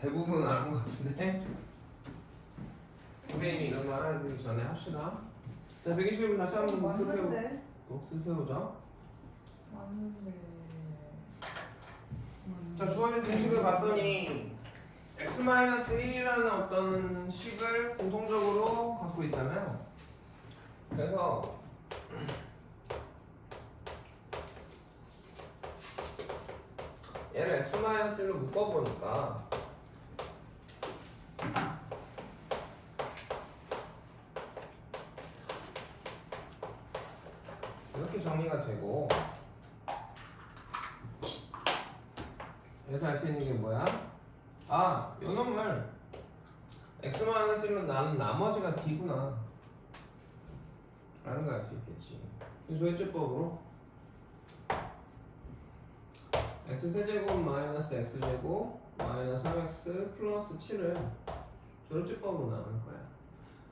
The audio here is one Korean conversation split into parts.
대부분 아는 것 같은데? 선생님이 이런 거 알아듣기 전에 합시다. 자 121분 다시 한번 복습해보, 맞는데? 복습해보자. 맞는데. 자 주어진 등식을 봤더니 x-1이라는 어떤 식을 공통적으로 갖고 있잖아요. 그래서 얘를 x-1로 묶어보니까 이렇게 정리가 되고 그래서 알수 있는 게 뭐야? 아, 요 놈을 x-1로 나눈 나머지가 d구나 라는 걸 알 수 있겠지 이 조회제법으로 x세제곱 마이너스 x제곱 마이너스 3x 플러스 7을 조회제법으로 나눈 거야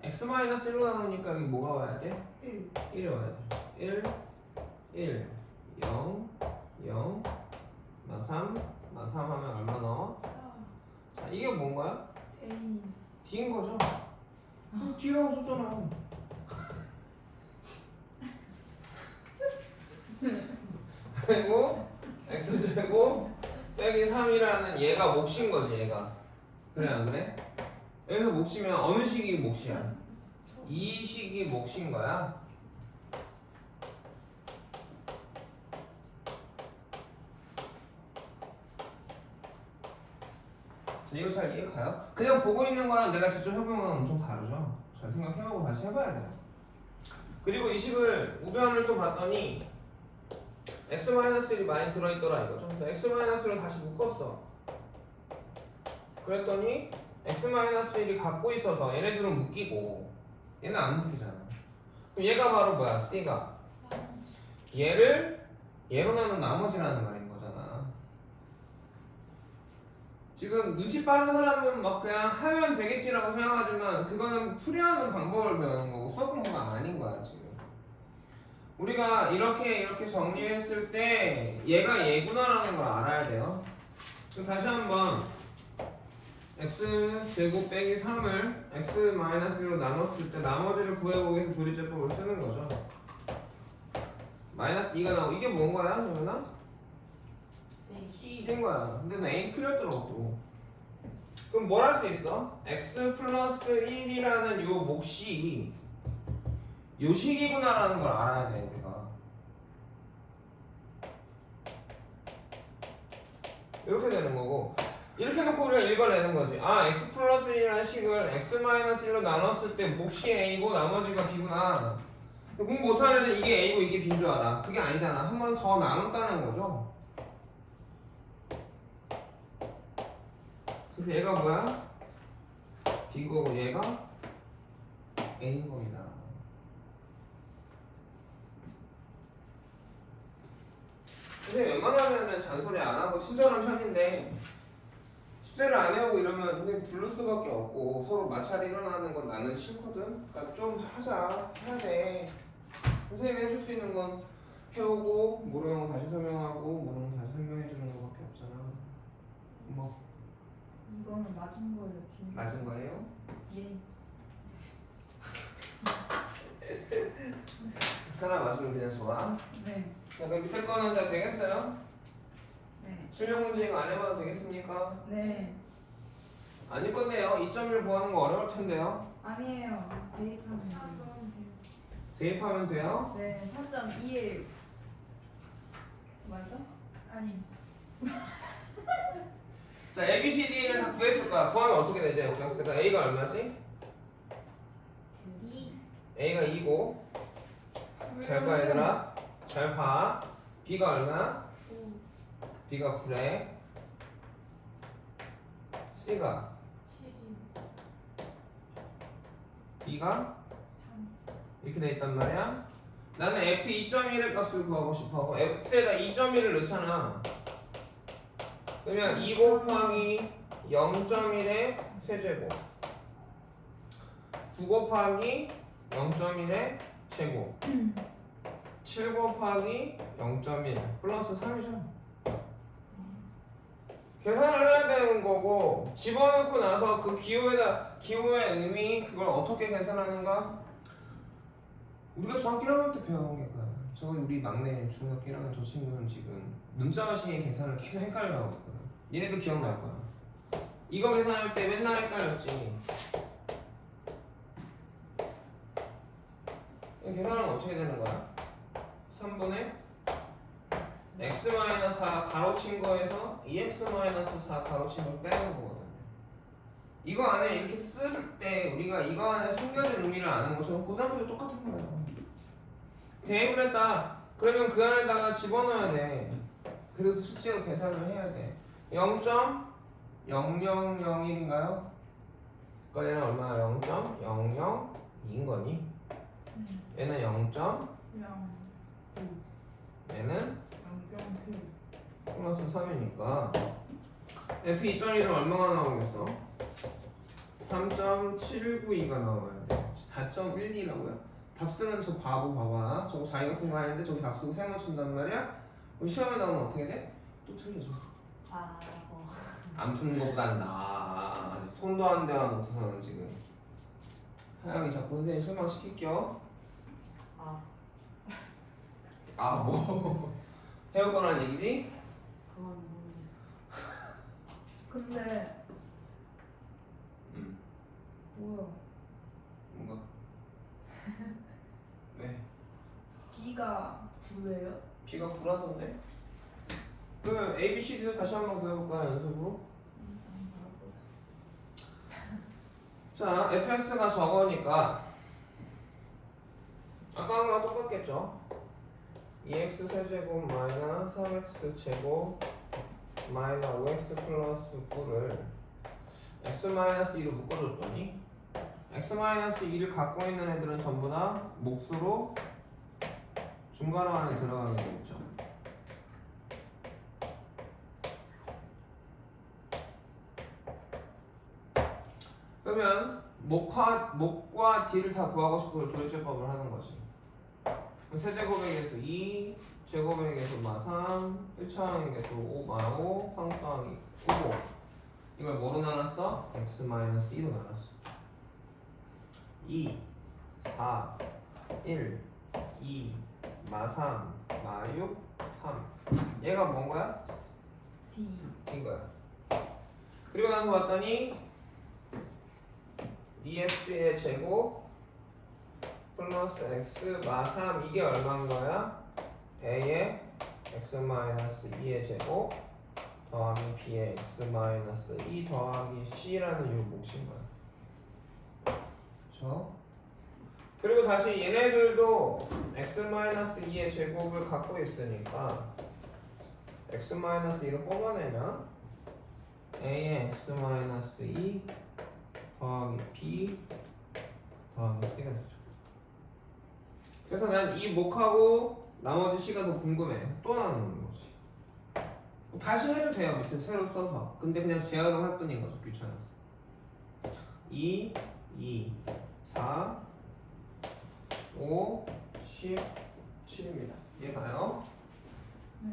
x 마이너스 1로 나누니까 여기 뭐가 와야 돼? 1. 1이 와야 돼 1, 1, 0, 0, 마 3, 마 3 하면 얼마 나와? 4. 자, 이게 뭔 거야? A. D인 거죠? 어, D라고 썼잖아. 그리고 X제곱 빼기 3이라는 얘가 몫인 거지, 얘가. 그래, 안 그래? 여기서 몫이면 어느 식이 몫이야? 이 식이 몫인 거야. 자, 이거 잘 이해 가요? 그냥 보고 있는 거랑 내가 직접 해보는 건 엄청 다르죠? 잘 생각해보고 다시 해봐야 돼요. 그리고 이 식을 우변을 또 봤더니 x-1이 많이 들어있더라 이거죠. 그래서 x-1을 다시 묶었어. 그랬더니 x-1이 갖고 있어서 얘네들은 묶이고 얘는 안 묶이잖아. 그럼 얘가 바로 뭐야? C가 얘를 얘로 나눈 나머지라는 말인 거잖아. 지금 눈치 빠른 사람은 막 그냥 하면 되겠지라고 생각하지만 그거는 풀이하는 방법을 배우는 거고 수업 공부가 아닌 거야 지금. 우리가 이렇게 이렇게 정리했을 때 얘가 얘구나라는 걸 알아야 돼요. 그럼 다시 한번 x 제곱 빼기 3을 x 마이너스 1로 나눴을 때 나머지를 구해보기 위해서 조리제법을 쓰는 거죠. 마이너스 2가 나오고 이게 뭔 거야, 정연아? C. C인 거야. 근데 는 A 틀렸더라고 또. 그럼 뭘 할 수 있어? x 플러스 1이라는 요 몫이 요 식이구나라는 걸 알아야 돼 우리가. 이렇게 되는 거고 이렇게 놓고 우리가 읽어내는 거지. 아 x 플러스 1이라는 식을 x 마이너스 1로 나눴을 때 몫이 a고 나머지가 b구나. 공부 못하는 애들 이게 a고 이게 b인 줄 알아. 그게 아니잖아. 한 번 더 나눴다는 거죠. 그래서 얘가 뭐야? B거고 얘가 A인 겁니다. 근데 웬만하면은 잔소리 안 하고 친절한 편인데 숙제를 안 해오고 이러면 선생님 부를 수밖에 없고 서로 마찰이 일어나는 건 나는 싫거든. 그러니까 좀 하자 해야 돼. 선생님이 해줄 수 있는 건 해오고 모르는 건 다시 설명하고 모르는 건 다시 설명해 주는 거밖에 없잖아. 뭐 이거는 맞은 거예요. 뒤. 맞은 거예요? 예. 하나 맞으면 그냥 좋아. 네. 자, 그럼 밑에 거는 다 되겠어요? 네. 실력 문제 이거 안 해봐도 되겠습니까? 네. 아닐 건데요. 2.1 구하는 거 어려울 텐데요. 아니에요. 대입하면 돼요. 대입하면 돼요. 네. 3.21. 맞아? 아니. 자, A, B, C, D는 다 구했을 거야. 구하면 어떻게 되죠? fx가 A가 얼마지? 2. A가 2고 잘 봐 얘들아. 잘 봐. B가 얼마? 9. B가 9래. C가 7. B가 3. 이렇게 돼 있단 말이야. 나는 f 2.1의 값을 구하고 싶어. x에다 2.1을 넣잖아. 그러면 2 곱하기 0.1의 세제곱. 9 곱하기 0.1의 제곱. 7 곱하기 0.1 플러스 3이죠. 계산을 해야 되는 거고 집어넣고 나서 그 기호에다 기호의 의미 그걸 어떻게 계산하는가? 우리가 중학교 1학년 때 배워온 게 그거야. 저거 우리 막내 중학교 1학년 저 친구는 지금 문자 마시의 계산을 계속 헷갈려 하고 있거든. 얘네도 기억날 거야. 이거 계산할 때 맨날 헷갈렸지. 이 계산은 어떻게 되는 거야? 3분의 x-4 가로친 거에서 2x-4 가로친 걸 빼는 거거든. 이거 안에 이렇게 쓸 때 우리가 이거 안에 숨겨진 의미를 아는 것처럼 고등학교도 똑같은 거예요. 대입을 했다. 그러면 그 안에다가 집어넣어야 돼. 그래도 실제로 계산을 해야 돼. 0.0001인가요? 그러니까 얘는 얼마야? 0.002인 거니? 얘는 0. 영. 얘는 플러스 3이니까 F 2.1은 얼마가 나오겠어? 3.792가 나와야 돼 4.12라고요? 답 쓰는 저 바보 봐봐 저거 자기가 통과했는데 저기 답 쓰고 세 맞춘단 말이야? 그럼 시험에 나오면 어떻게 돼? 또 틀리죠 아, 어. 안 푸는 것보단 나 손도 안 대어놓고서는 지금 하영이 자꾸 선생님 실망시킬게요 아, 아 뭐 해올 거란 얘기지? 그건 모르겠어. 근데 음 뭐야? 뭔가 왜? B가 9예요? B가 9라던데? 그 A, B, C, D도 다시 한번 그려볼까요 연습으로? 자 fx가 저거니까 아까 한 거랑 똑같겠죠? 2x 세제곱 마이너스 3x 제곱 마이너스 5x 플러스 9를 x 마이너스 2로 묶어줬더니 x 마이너스 2를 갖고 있는 애들은 전부 다 몫으로 중괄호 안에 들어가게 되겠죠. 그러면 목과 목과 d를 다 구하고 싶으면 조리제법을 하는 거지. 그럼 세제곱에게서 2, 제곱에게서 마 3, 1차항에게서 5, 마 5, 상수항이 9. 이걸 뭐로 나눴어? x 마이너스 2로 나눴어. 2, 4, 1, 2, 마 3, 마 6, 3. 얘가 뭔 거야? D. 인 거야. 그리고 나서 봤더니 EX의 제곱 플러스 X 마 3 이게 얼마인 거야? A의 X 마이너스 2의 제곱 더하기 B의 X 마이너스 2 더하기 C라는 이 몫인 거야. 그렇죠? 그리고 다시 얘네들도 X 마이너스 2의 제곱을 갖고 있으니까 x 마이너스 2를 뽑아내면 a의 x 마이너스 2 더하기 b 더하기 c가 되죠. 그래서 난 이 목하고 나머지 c가 더 궁금해. 또 나누는 거지. 다시 해도 돼요. 밑에 새로 써서. 근데 그냥 제어를 할 뿐인 거죠. 귀찮아서. 2, 2, 4, 5, 10, 7입니다. 이해가요? 네.